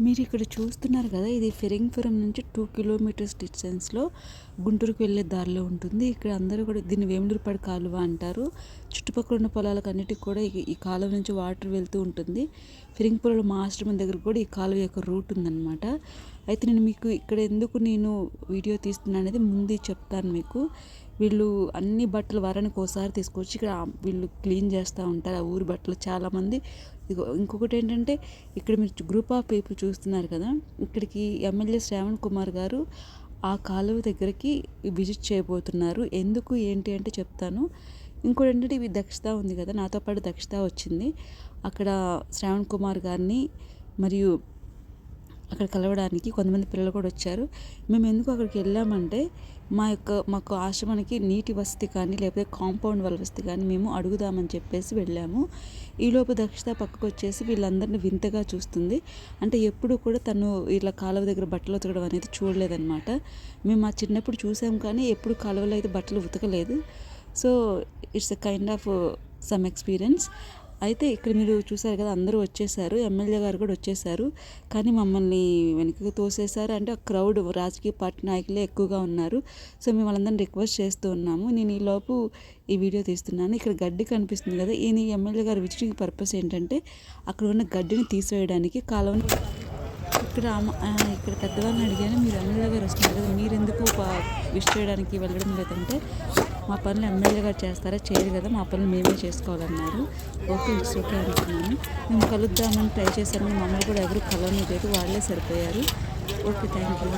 మీరు ఇక్కడ చూస్తున్నారు కదా ఇది ఫెరింగ్పురం నుంచి టూ కిలోమీటర్స్ డిస్టెన్స్లో గుంటూరుకు వెళ్ళే దారిలో ఉంటుంది. ఇక్కడ అందరూ కూడా దీన్ని వేములూరుపాడు కాలువ అంటారు. చుట్టుపక్కల ఉన్న పొలాలకు అన్నిటికి కూడా ఈ- కాలువ నుంచి వాటర్ వెళ్తూ ఉంటుంది. ఫిరింగ్పురంలో మా ఆశ్రమం దగ్గర కూడా ఈ కాలువ యొక్క రూట్ ఉందన్నమాట. అయితే నేను మీకు ఇక్కడ ఎందుకు నేను వీడియో తీస్తున్నాను అనేది ముందే చెప్తాను మీకు. వీళ్ళు అన్ని బట్టలు వారానికి ఒకసారి తీసుకొచ్చి ఇక్కడ వీళ్ళు క్లీన్ చేస్తూ ఉంటారు. ఆ ఊరి బట్టలు చాలామంది ఇంకొకటి ఏంటంటే ఇక్కడ మీరు గ్రూప్ ఆఫ్ పీపుల్ చూస్తున్నారు కదా ఇక్కడికి ఎమ్మెల్యే శ్రావణ్ కుమార్ గారు ఆ కాలువ దగ్గరికి విజిట్ చేయబోతున్నారు. ఎందుకు ఏంటి అంటే చెప్తాను. ఇంకోటి ఏంటంటే ఇవి దక్షత ఉంది కదా నాతో పాటు దక్షత వచ్చింది. అక్కడ శ్రావణ్ కుమార్ గారిని మరియు అక్కడ కలవడానికి కొంతమంది పిల్లలు కూడా వచ్చారు. మేము ఎందుకు అక్కడికి వెళ్ళామంటే మా యొక్క మాకు ఆశ్రమానికి నీటి వసతి కానీ లేకపోతే కాంపౌండ్ వాళ్ళ వసతి కానీ మేము అడుగుదామని చెప్పేసి వెళ్ళాము. ఈలోపు దక్షిత పక్కకు వచ్చేసి వీళ్ళందరిని వింతగా చూస్తుంది. అంటే ఎప్పుడు కూడా తను ఇలా కాలువ దగ్గర బట్టలు ఉతకడం అనేది చూడలేదన్నమాట. మేము మా చిన్నప్పుడు చూసాం కానీ ఎప్పుడు కాలువలో అయితే బట్టలు ఉతకలేదు. So it's a kind of some experience. అయితే ఇక్కడ మీరు చూసారు కదా అందరూ వచ్చేసారు ఎమ్మెల్యే గారు కూడా వచ్చేసారు. కానీ మమ్మల్ని వెనక్కి తోసేశారు. అంటే ఆ క్రౌడ్ రాజకీయ పార్టీ నాయకులే ఎక్కువగా ఉన్నారు. సో మేము వాళ్ళందరినీ రిక్వెస్ట్ చేస్తూ ఉన్నాము. నేను ఈలోపు ఈ వీడియో తీస్తున్నాను. ఇక్కడ గడ్డి కనిపిస్తుంది కదా ఈయన ఎమ్మెల్యే గారు విజిటింగ్ పర్పస్ ఏంటంటే అక్కడ ఉన్న గడ్డిని తీసివేయడానికి కాలువని ఇక్కడ ఇక్కడ పెద్దవాళ్ళని అడిగాను మీరు ఎమ్మెల్యే గారు వస్తున్నారు కదా మీరు ఎందుకు విష్ చేయడానికి వెళ్ళడం లేదంటే మా పనులు ఎమ్మెల్యే గారు చేస్తారా చేయరు కదా మా పనులు మేమే చేసుకోవాలన్నారు. ఓకే ఇట్స్ ఓకే అనుకున్నాను మేము కలుద్దామని ట్రై చేశాను మమ్మల్ని కూడా ఎవరు కలవలేదు వాళ్ళే సరిపోయారు. Okay thank you